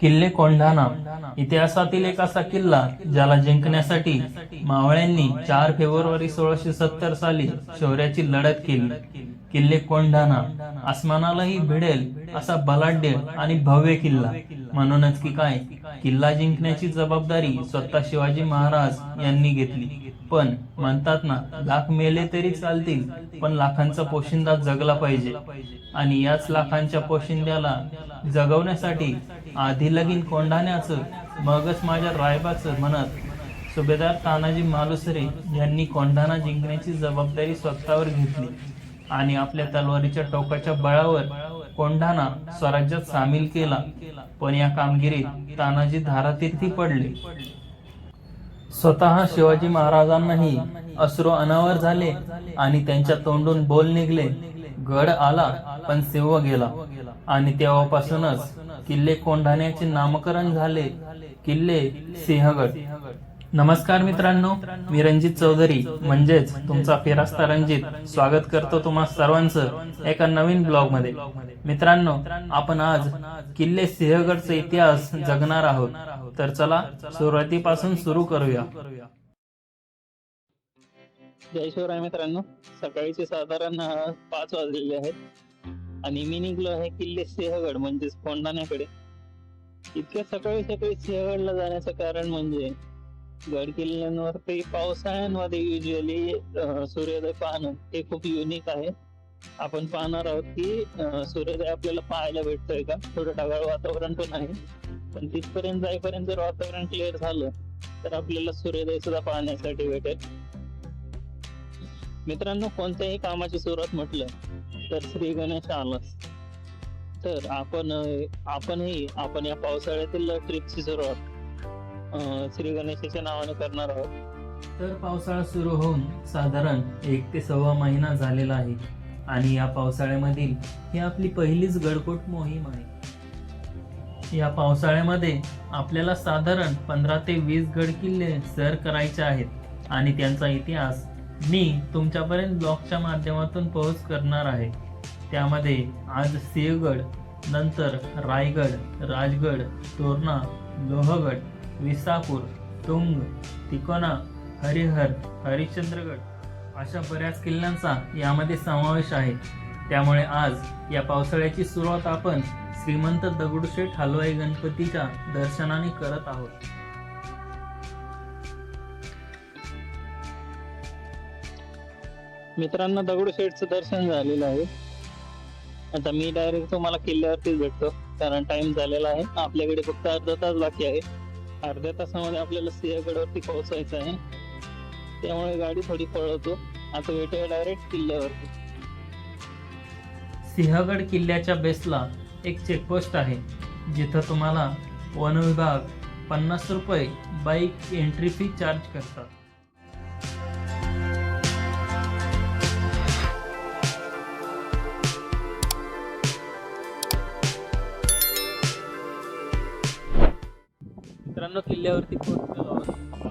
किल्ले कोंढाणा इतिहासातील एक असा किल्ला ज्याला जिंकण्यासाठी मावळ्यांनी चार फेब्रुवारी सोळाशे सत्तर साली शौर्याची लढत केली. किल्ले कोंढाणा आसमानालाही भिडेल असा बलाढ्य आणि भव्य किल्ला. म्हणूनच की काय किल्ला जिंकण्याची जबाबदारी स्वतः शिवाजी महाराज यांनी घेतली. पण म्हणतात ना लाख मेले तरी चालतील पण लाखांचा पोशिंदा जगला पाहिजे. आणि याच लाखांच्या पोशिंद्याला जगवण्यासाठी आधी लगीन कोंढाण्याचं मगच माझ्या रायबाचं म्हणत सुभेदार तानाजी मालुसरे यांनी कोंढाणा जिंकण्याची जबाबदारी स्वतःवर घेतली आणि आपल्या तलवारीच्या टोकाच्या बळावर कोंढाणा स्वराज्यात सामील केला. पण या कामगिरीत तानाजी धारातीर्थी पडले. स्वतः शिवाजी महाराजांनाही अश्रू अनावर झाले आणि त्यांच्या तोंडून बोल निघले. गड आला पण सिंह गेला. आणि तेव्हापासूनच किल्ले कोंढाण्याचे नामकरण झाले. किल्ले सिंहगड. नमस्कार मित्रांनो मी रणजित चौधरी. म्हणजेच तुमचा फेरास्ता रणजित. स्वागत करतो तुम्हा सर्वांचं एका नवीन ब्लॉगमध्ये मित्रांनो आपण आज किल्ले सिंहगडचा इतिहास जगणार आहोत. तर चला सुरुवातीपासून सुरू करूया. जय शिवराय मित्रांनो. सकाळीचे साधारण पाच वाजलेले आहेत. आणि मी निघलो आहे किल्ले सिंहगड म्हणजेच कोंडाण्याकडे इतक्या सकाळी सकाळी सिंहगडला जाण्याचं कारण म्हणजे गड किल्ल्यांवरती पावसाळ्यांमध्ये युजली सूर्योदय पाहणं हे खूप युनिक आहे. आपण पाहणार आहोत की सूर्योदय आपल्याला पाहायला भेटतोय का? थोडं ढगाळ वातावरण पण आहे. पण तिथपर्यंत जाईपर्यंत जर वातावरण क्लिअर झालं तर आपल्याला सूर्योदय सुद्धा पाहण्यासाठी भेटेल. मित्रांनो कोणत्याही कामाची सुरुवात म्हटलं तर श्री गणेश आलास. तर आपण आपणही आपण या पावसाळ्यातील ट्रिपची सुरुवात श्री गणेशाच्या नावाने करणार आहोत. तर पावसाळा सुरू होऊन साधारण एक ते सव्वा महिना झालेला आहे. आणि या पावसाळ्यामधील ही आपली पहिलीच गडकोट मोहीम आहे. या पावसाळ्यामध्ये आपल्याला साधारण पंधरा ते वीस गड किल्ले सर करायचे आहेत आणि त्यांचा इतिहास मी तुमच्यापर्यंत ब्लॉगच्या माध्यमातून पोहोच करणार आहे. त्यामध्ये आज सिंहगड नंतर रायगड राजगड तोरणा लोहगड विसापूर तुंग तिकोना हरिहर हरिश्चंद्रगड अशा बऱ्याच किल्ल्यांचा यामध्ये समावेश आहे. त्यामुळे आज या पावसाळ्याची सुरुवात आपण श्रीमंत दगडूशेठ हलवाई गणपतीच्या दर्शनाने करत आहोत. मित्रांनो दगडूशेठचं दर्शन झालेलं आहे. आता मी डायरेक्ट तुम्हाला किल्ल्यावरतीच भेटतो. कारण टाइम झालेला आहे. आपल्याकडे फक्त अर्धा तास बाकी आहे. अर्ध्या तासामध्ये आपल्याला सिंहगडवरती पोहोचायचं आहे. त्यामुळे गाडी थोडी पळवतो. आता भेटूया डायरेक्ट किल्ल्यावरती. सिंहगड किल्ल्याच्या बेसला एक चेकपोस्ट आहे. जिथं तुम्हाला वन विभाग पन्नास रुपये बाईक एंट्री फी चार्ज करतात. मित्रांनो किल्ल्यावरती पोहोचलेलो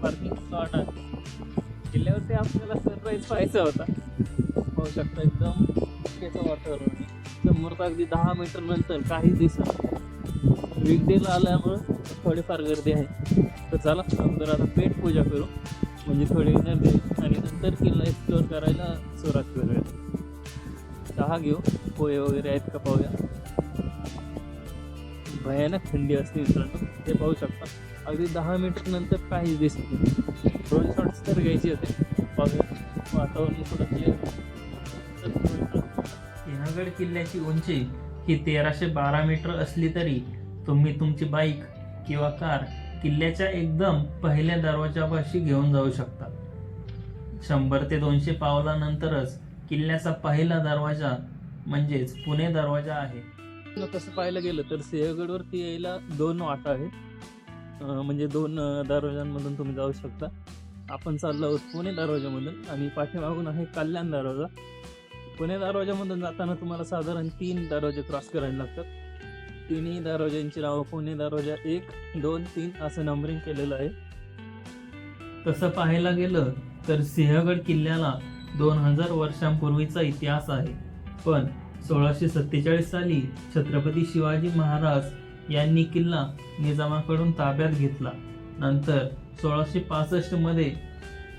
पार्किंग स्लॉट आहे. किल्ल्यावरती आपल्याला सरप्राईज पाहायचा होता. पाहू शकता एकदम त्याचं वातावरण समोर समोर अगदी दहा मीटर नंतर काही दिसत वीकडेला आल्यामुळं थोडीफार गर्दी आहे. तर चला अगोदर आता पेट पूजा करू. म्हणजे थोडी एनर्जी आणि नंतर किल्ला एक्सप्लोअर करायला सुरुवात करूया. चहा घेऊ. पोहे वगैरे आहेत का पाहूया. भयानक थंडी असते मित्रांनो. ते पाहू शकता. अगदी दहा मिनिट नंतर काहीच दिसत नाही. ड्रोन शॉट्स तर घ्यायचे होते. वातावरण थोडं क्लिअर सिंहगड किल्ल्याची उंची ही तेराशे बारा मीटर असली तरी तुम्ही तुमची बाईक किंवा कार किल्ल्याच्या एकदम पहिल्या दरवाजापाशी घेऊन जाऊ शकता. शंभर ते दोनशे पावलानंतरच किल्ल्याचा पहिला दरवाजा म्हणजेच पुणे दरवाजा आहे. तसं पाहायला गेलं तर सिंहगडवरती यायला दोन वाटा आहेत. म्हणजे दोन दरवाजांमधून तुम्ही जाऊ शकता. आपण चाललो आहोत पुणे दरवाजामधून आणि पाठीमागून आहे कल्याण दरवाजा. पुणे दरवाजामधून जाताना तुम्हाला साधारण तीन दरवाजे क्रॉस करायला लागतात. तिन्ही दरवाजांची नावं पुणे दरवाजा एक दोन तीन असं नंबरिंग केलेलं आहे. तसं पाहायला गेलं तर सिंहगड किल्ल्याला दोन हजार वर्षांपूर्वीचा इतिहास आहे. पण सोळाशे सत्तेचाळीस साली छत्रपती शिवाजी महाराज यांनी किल्ला निजामाकडून ताब्यात घेतला. नंतर सोळाशे पासष्टमध्ये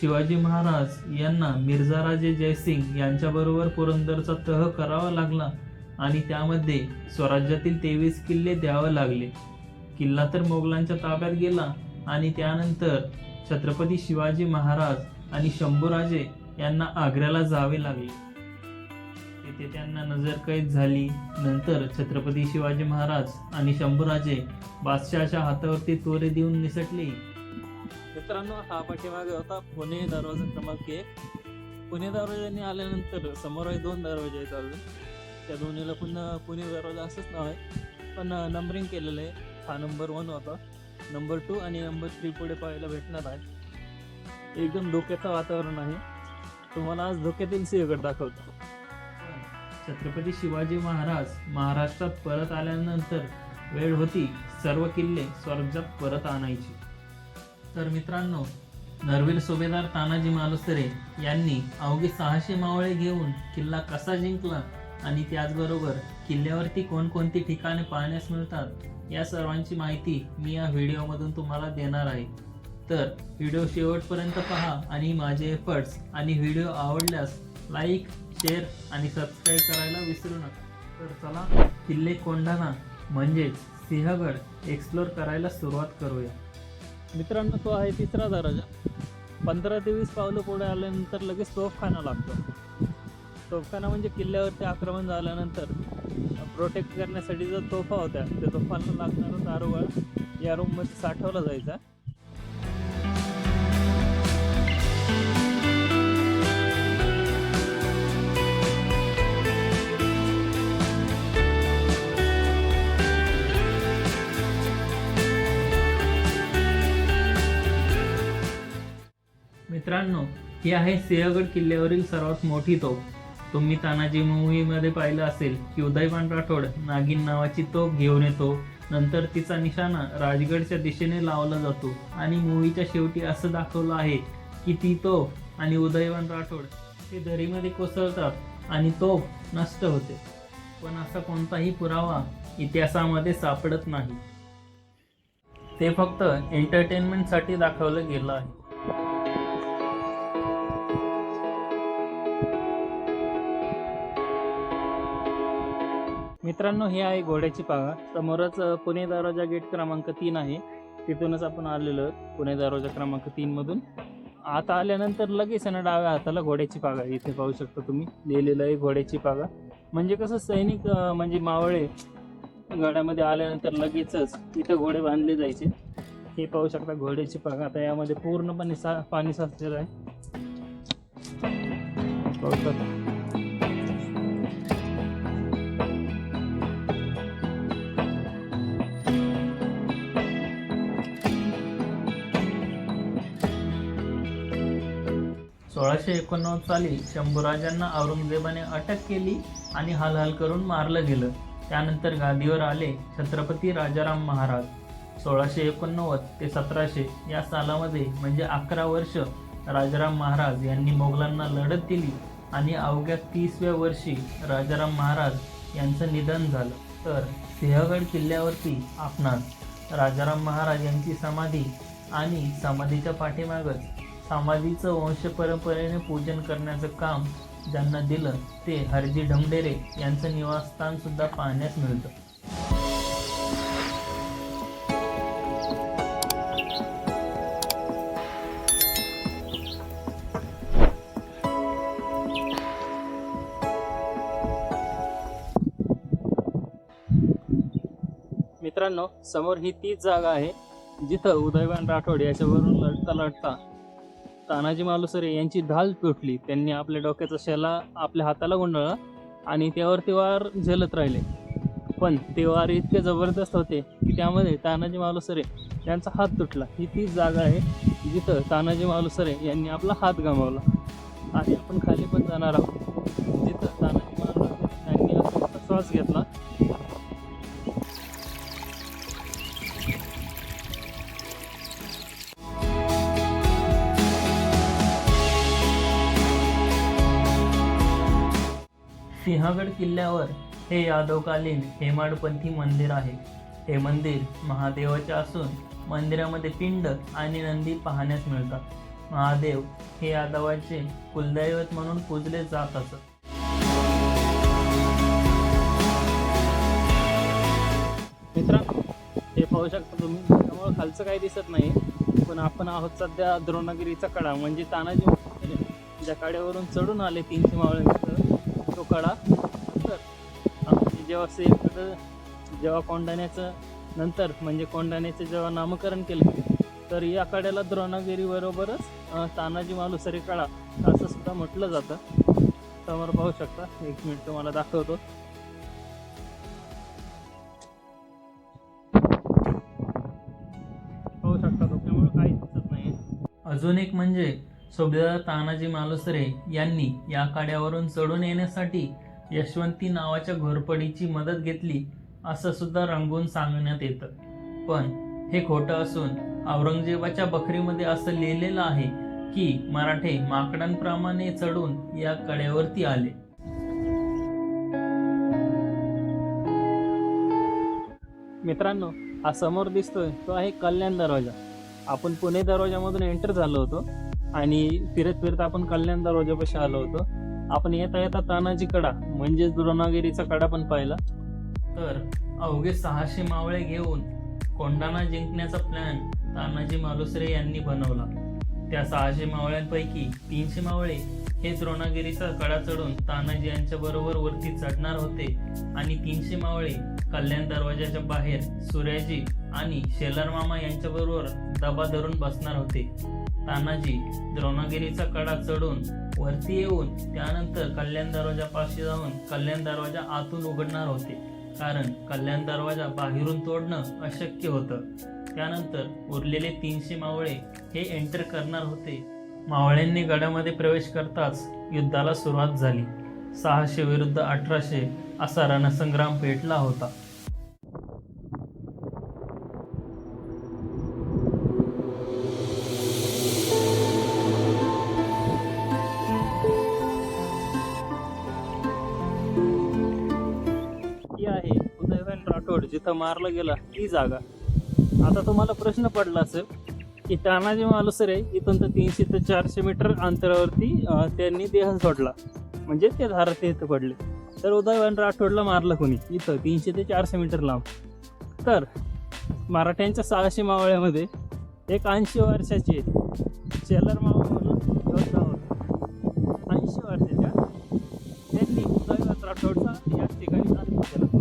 शिवाजी महाराज यांना मिर्झाराजे जयसिंग यांच्याबरोबर पुरंदरचा तह करावा लागला आणि त्यामध्ये स्वराज्यातील तेवीस किल्ले द्यावे लागले. किल्ला तर मोगलांच्या ताब्यात गेला आणि त्यानंतर छत्रपती शिवाजी महाराज आणि शंभूराजे यांना आग्र्याला जावे लागले. तेथे त्यांना नजरकैद झाली. नंतर छत्रपती शिवाजी महाराज आणि शंभूराजे बादशहाच्या हातावरती तोरे देऊन निसटले. मित्रांनो हा पाठीमागे होता पुणे दरवाजा क्रमांक एक. पुणे दरवाजाने आल्यानंतर समोर आहे दोन दरवाजे आहेत अजून. त्या दोन्हीला पुन्हा पुणे दरवाजा असंच नाव आहे. पण नंबरिंग केलेलं आहे. हा नंबर वन होता. नंबर टू आणि नंबर थ्री पुढे पाहायला भेटणार आहे. एकदम धोक्याचं वातावरण आहे. तुम्हाला आज धोक्यातील सिंहगड दाखवतो. छत्रपती शिवाजी महाराज महाराष्ट्रात परत आल्यानंतर वेळ होती सर्व किल्ले स्वराज्यात परत आणायची. तर मित्रांनो नरवीर सुभेदार तानाजी मालुसरे यांनी अवघे सहाशे मावळे घेऊन किल्ला कसा जिंकला आणि त्याचबरोबर किल्ल्यावरती कोणकोणती ठिकाणे पाहण्यास मिळतात या सर्वांची माहिती मी या व्हिडिओमधून तुम्हाला देणार आहे. तर व्हिडिओ शेवटपर्यंत पहा आणि माझे एफर्ट्स आणि व्हिडिओ आवडल्यास लाईक शेअर आणि सबस्क्राईब करायला विसरू नका. तर चला किल्ले कोंढाणा म्हणजेच सिंहगड एक्सप्लोर करायला सुरुवात करूया. मित्रांनो तो आहे तिसरा दरवाजा पंधरा ते वीस पावलं पुढे आल्यानंतर लगेच तोफखाना लागतो. तोफखाना म्हणजे किल्ल्यावरती आक्रमण झाल्यानंतर प्रोटेक्ट करण्यासाठी जो तोफा होत्या त्या तोफांना लागणारा दारुगोळा या रूममध्ये साठवला जायचा. मित्रांनो ही आहे सिंहगड किल्ल्यावरील सर्वात मोठी तोफ. तुम्ही तानाजी मूवीमध्ये पाहिलं असेल की उदयवान राठोड नागिन नावाची तोफ घेऊन येतो. नंतर तिचा निशाणा राजगडच्या दिशेने लावला जातो आणि मूवीच्या शेवटी असं दाखवलं आहे की ती तोफ आणि उदयवान राठोड ते दरीमध्ये कोसळतात आणि तोफ नष्ट होते. पण असा कोणताही पुरावा इतिहासामध्ये सापडत नाही. ते फक्त एंटरटेनमेंटसाठी दाखवलं गेलं आहे. मित्रांनो हे आहे घोड्याची पागा. समोरच पुणे दरवाजा गेट क्रमांक तीन आहे. तिथूनच आपण आलेलो पुणे दरवाजा क्रमांक तीन मधून. आता आल्यानंतर लगेच आणि ना डाव्या हाताला घोड्याची पागा. इथे पाहू शकता तुम्ही लिहिलेलं आहे घोड्याची पागा. म्हणजे कसं सैनिक म्हणजे मावळे गडामध्ये आल्यानंतर लगेचच इथं घोडे बांधले जायचे. हे पाहू शकता घोड्याची पागा. आता यामध्ये पूर्णपणे सा पाणी साचलेलं आहे. पाहू शकता. सोळाशे एकोणनव्वद साली शंभूराजांना औरंगजेबाने अटक केली आणि हालहाल करून मारलं गेलं. त्यानंतर गादीवर आले छत्रपती राजाराम महाराज. सोळाशे एकोणनव्वद ते सतराशे या सालामध्ये म्हणजे अकरा वर्ष राजाराम महाराज यांनी मोगलांना लढत दिली आणि अवघ्या तीसव्या वर्षी राजाराम महाराज यांचं निधन झालं. तर सिंहगड किल्ल्यावरती आपणास राजाराम महाराज यांची समाधी आणि समाधीच्या पाठीमागच समाधीचं वंश परंपरेने पूजन करण्याचं काम ज्यांना दिलं ते हरजी ढमडेरे यांचं निवासस्थान सुद्धा पाहण्यास मिळतं. मित्रांनो समोर ही तीच जागा आहे जिथं उदयवान राठोड याच्यावरून लढता लढता तानाजी मालुसरे यांची ढाल तुटली. त्यांनी आपल्या डोक्याचा शेला आपल्या हाताला गुंडाळला आणि त्यावर ते वार झेलत राहिले. पण ते वार इतके जबरदस्त होते की त्यामध्ये तानाजी मालुसरे यांचा हात तुटला. ही तीच जागा आहे जिथं तानाजी मालुसरे यांनी आपला हात गमावला. आणि आपण खाली पण जाणार आहोत. जिथं तानाजी मालुसरे यांनी श्वास घेतला सिंहगड किल्ल्यावर हे यादवकालीन हेमाडपंथी मंदिर आहे. हे मंदिर महादेवाचे असून मंदिरामध्ये पिंड आणि नंदी पाहण्यास मिळतात. महादेव हे यादवाचे कुलदैवत म्हणून पूजले जात असत. मित्रांनो हे पाहू शकता तुम्ही. त्यामुळं खालचं काही दिसत नाही. पण आपण आहोत सध्या द्रोणगिरीचा कडा म्हणजे तानाजी ज्या कड्यावरून चढून आले तीनशे मावळे कळा तर जेव्हा सेकडं जेव्हा कोंडाण्याचं नंतर म्हणजे कोंडाण्याचं जेव्हा नामकरण केलं तर या कड्याला द्रोणागिरीबरोबरच तानाजी मालुसरे कळा असं सुद्धा म्हटलं जातं. समोर पाहू शकता. एक मिनिट तुम्हाला दाखवतो. पाहू शकता तो त्यामुळे काही दिसत नाही अजून एक म्हणजे सुभेदार तानाजी मालुसरे यांनी या काड्यावरून चढून येण्यासाठी यशवंती नावाच्या घोरपडीची मदत घेतली असं सुद्धा रंगून सांगण्यात येतं. पण हे खोटं असून औरंगजेबाच्या बखरीमध्ये असं लिहिलेलं आहे की मराठे माकडांप्रमाणे चढून या कड्यावरती आले. मित्रांनो हा समोर दिसतोय तो आहे कल्याण दरवाजा. आपण पुणे दरवाजामधून एंटर झालो होतो. आणि फिरत फिरत आपण कल्याण दरवाजापाशी आलो होतो. आपण येता येता तानाजी कडा म्हणजेच द्रोणागिरीचा कडा पण पाहिला. तर अवघे सहाशे मावळे घेऊन कोंडाणा जिंकण्याचा प्लॅन तानाजी मालुसरे यांनी बनवला. त्या सहाशे मावळ्यांपैकी तीनशे मावळे हे द्रोणागिरीचा कडा चढून तानाजी यांच्या बरोबर वरती चढणार होते आणि तीनशे मावळे कल्याण दरवाजाच्या बाहेर सूर्याजी आणि शेलार मामा यांच्या बरोबर दबा धरून बसणार होते. तानाजी द्रोणागिरीचा कडा चढून वरती येऊन त्यानंतर कल्याण दरवाजापाशी जाऊन कल्याण दरवाजा आतून उघडणार होते. कारण कल्याण दरवाजा बाहेरून तोडणं अशक्य होतं. त्यानंतर उरलेले तीनशे मावळे हे एंटर करणार होते. मावळ्यांनी गडामध्ये प्रवेश करताच युद्धाला सुरुवात झाली. सहाशे विरुद्ध अठराशे असा रणसंग्राम पेटला होता. ही आहे उदयभान राठोड जिथं मारलं गेला ती जागा. आता तुम्हाला प्रश्न पडला असेल की तानाजी मालुसरे इथून तर तीनशे ते चारशे मीटर अंतरावरती त्यांनी देह सोडला. म्हणजे ते धारात इथं पडले. तर उदयवान राठोडला मारलं कोणी? इथं तीनशे ते चारशे मीटर लांब. तर मराठ्यांच्या सहाशे मावळ्यामध्ये एक ऐंशी वर्षाचे शेलर मावळ म्हणून योद्धा होता. ऐंशी वर्षाच्या त्यांनी उदयवान राठोडचा याच ठिकाणी अंत केला.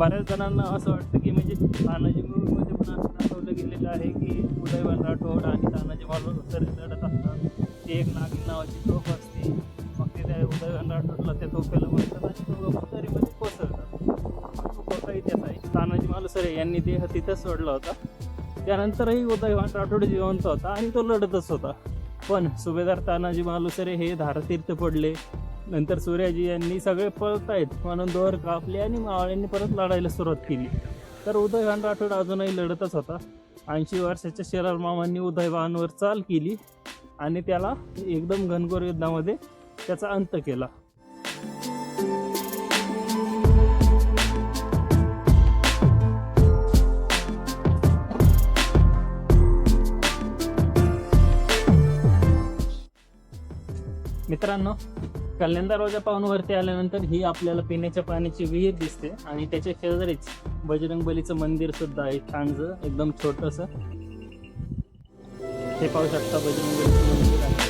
बऱ्याच जणांना असं वाटतं की म्हणजे तानाजी मध्ये पण असं दाखवलं गेलेलं आहे की उदयवान राठोड आणि तानाजी मालवणकर लढत असतात. ती एक नागिन नावाची तोफ असते. मग ते त्या उदयवान राठोडला त्या तोफेला म्हणतात आणि तो कोसळतात. तो इतिहास आहे तानाजी मालुसरे यांनी देह तिथंच सोडला होता. त्यानंतरही उदयवान राठोड जिवंत होता आणि तो लढतच होता. पण सुभेदार तानाजी मालुसरे हे धारतीर्थ पडले. नंतर सूर्याजी यांनी सगळे पळतायत. म्हणून दोर कापले आणि मावळ्यांनी परत लढायला सुरुवात केली. तर उदयभान राठोड अजूनही लढतच होता. ऐंशी वर्षाच्या शेरार मामांनी उदयभानवर चाल केली आणि त्याला एकदम घनघोर युद्धामध्ये त्याचा अंत केला. मित्रांनो कल्याण दरवाजा पाहून वरती आल्यानंतर ही आपल्याला पिण्याच्या पाण्याची विहीर दिसते. आणि त्याच्या शेजारीच बजरंग बलीचं मंदिर सुद्धा आहे छानसं एकदम छोटस. हे पाहू शकता बजरंग बलीचं मंदिर आहे.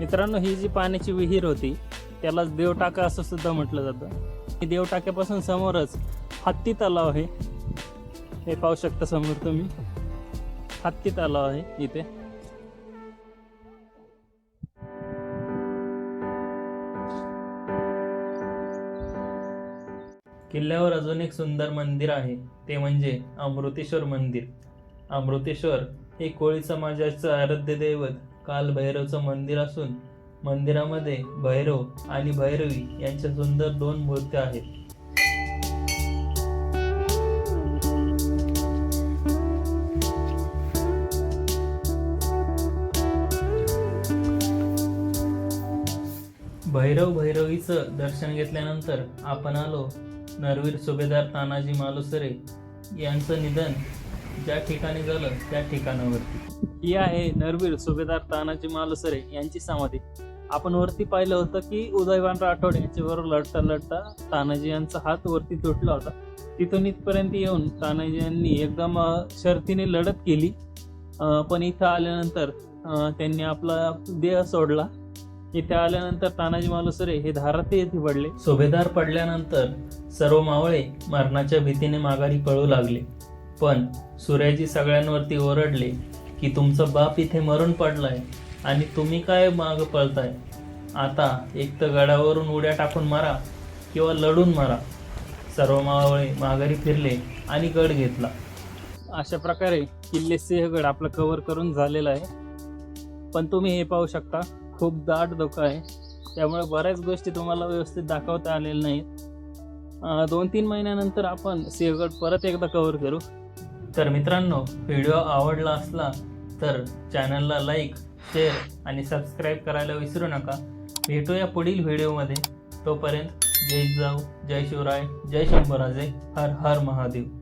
मित्रांनो ही जी पाण्याची विहीर होती त्यालाच देवटाका असं सुद्धा म्हटलं जातं. देवटाक्यापासून समोरच हत्ती तलाव आहे. हे पाहू शकता समोर तुम्ही. हत्ती तलाव आहे इथे? किल्ल्यावर अजून एक सुंदर मंदिर आहे. ते म्हणजे अमृतेश्वर मंदिर. अमृतेश्वर हे कोळी समाजाचं आराध्य दैवत काल भैरवचं मंदिर असून मंदिरामध्ये भैरव आणि भैरवी यांच्या सुंदर दोन मूर्त्या आहेत. भैरव भैरवीचं दर्शन घेतल्यानंतर आपण आलो नरवीर सुभेदार तानाजी मालुसरे यांचं निधन ज्या ठिकाणी झालं त्या ठिकाणावरती. ही आहे नरवीर सुभेदार तानाजी मालुसरे यांची समाधी. आपण वरती पाहिलं होतं की उदयवान राठोड यांच्याबरोबर लढता लढता तानाजी यांचा हात वरती तुटला होता. तिथून इथपर्यंत येऊन तानाजी यांनी एकदम शर्तीने लढत केली. पण इथं आल्यानंतर अं, त्यांनी आपला देह सोडला. इथे आल्यानंतर तानाजी मालुसरे हे धाराते येथे पडले. सुभेदार पडल्यानंतर सर्व मावळे मरणाच्या भीतीने माघारी पळू लागले. पण सूर्याजी सगळ्यांवरती ओरडले की तुमचा बाप इथे मरून पडलाय आणि तुम्ही काय माग पळताय? आता एक तर गडावरून उड्या टाकून मारा किंवा लढून मारा. सर्व मावळे माघारी फिरले आणि गड घेतला. अशा प्रकारे किल्ले सिंहगड आपलं कव्हर करून झालेलं आहे. पण तुम्ही हे पाहू शकता खूप दाट धोका आहे. त्यामुळे बऱ्याच गोष्टी तुम्हाला व्यवस्थित दाखवता आलेल्या नाहीत. दोन तीन महिन्यानंतर आपण सिंहगड परत एकदा कव्हर करू. तर मित्रांनो व्हिडिओ आवडला असला तर चॅनलला लाईक शेअर आणि सबस्क्राईब करायला विसरू नका. भेटूया पुढील व्हिडिओमध्ये तोपर्यंत जय जाऊ जय शिवराय जय शंभराजे. हर हर महादेव.